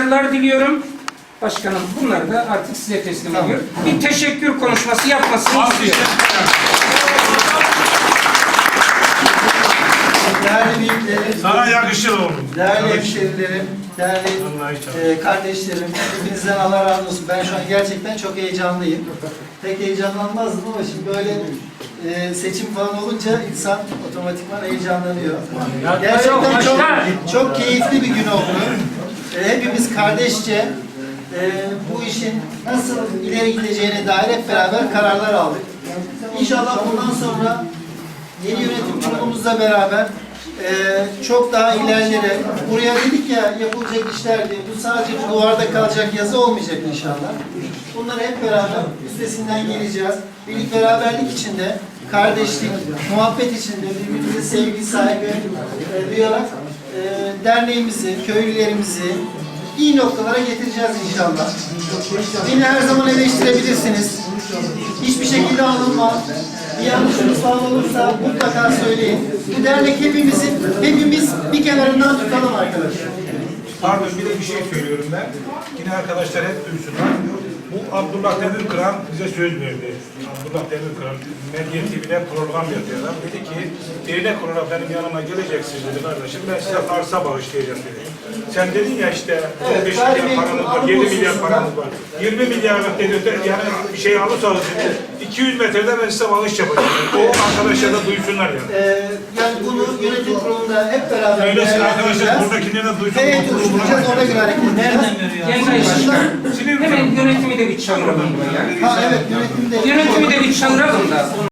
başarılar diliyorum. Başkanım bunları da artık size teslim ediyorum. Bir teşekkür konuşması yapmasını istiyorum. Değerli büyüklerim, Sana yakışır oğlum. değerli hemşerilerim, değerli Vallahi çok. e, kardeşlerim, hepinizden Allah razı olsun. Ben şu an gerçekten çok heyecanlıyım. Pek heyecanlanmazdım ama şimdi böyle e, seçim falan olunca insan otomatikman heyecanlanıyor. Gerçekten çok, çok keyifli bir gün oldu. E, hepimiz kardeşçe e, bu işin nasıl ileri gideceğine dair hep beraber kararlar aldık. İnşallah bundan sonra yeni yönetim kurulumuzla beraber eee, çok daha ilerlere, buraya dedik ya yapılacak işler diye, bu sadece bu duvarda kalacak yazı olmayacak inşallah. Bunları hep beraber üstesinden geleceğiz. Birlik beraberlik içinde, kardeşlik, muhabbet içinde birbirimize sevgi, saygı e, duyarak e, derneğimizi, köylülerimizi iyi noktalara getireceğiz inşallah. Beni her zaman eleştirebilirsiniz. Hiçbir şekilde alınma. Bir yanlışımız falan olursa mutlaka söyleyin. Bu dernek hepimizin, hepimiz bir kenarından tutalım arkadaşlar. Pardon bir de bir şey söylüyorum ben. Yine arkadaşlar hep duysunlar. Abdullah Demirkıran bize söz verdi. Abdullah Demirkıran Medya TV'de program yapıyorlar. Dedi ki dernek olarak benim yanıma geleceksiniz dedi kardeşim. Ben size arsa bağışlayacağım dedi. Sen dedin ya işte 15 Gayri milyar paranız var, menkul 7 alım milyar paranız var. 20 milyarlık dedi yani bir şey alırsanız dedi. 200 metrede ben size bağış yapacağım. O arkadaşlar da duysunlar yani. Ee, yani bunu yönetim kurulunda hep beraber Söylesin arkadaşlar de duysun. Kurulu oluşturacağız, ona göre hareket edeceğiz. Gençler Başkanım, hemen yönetimi de bir çağıralım buraya. Ha evet yönetimde. Yönetimi de bir çağıralım da.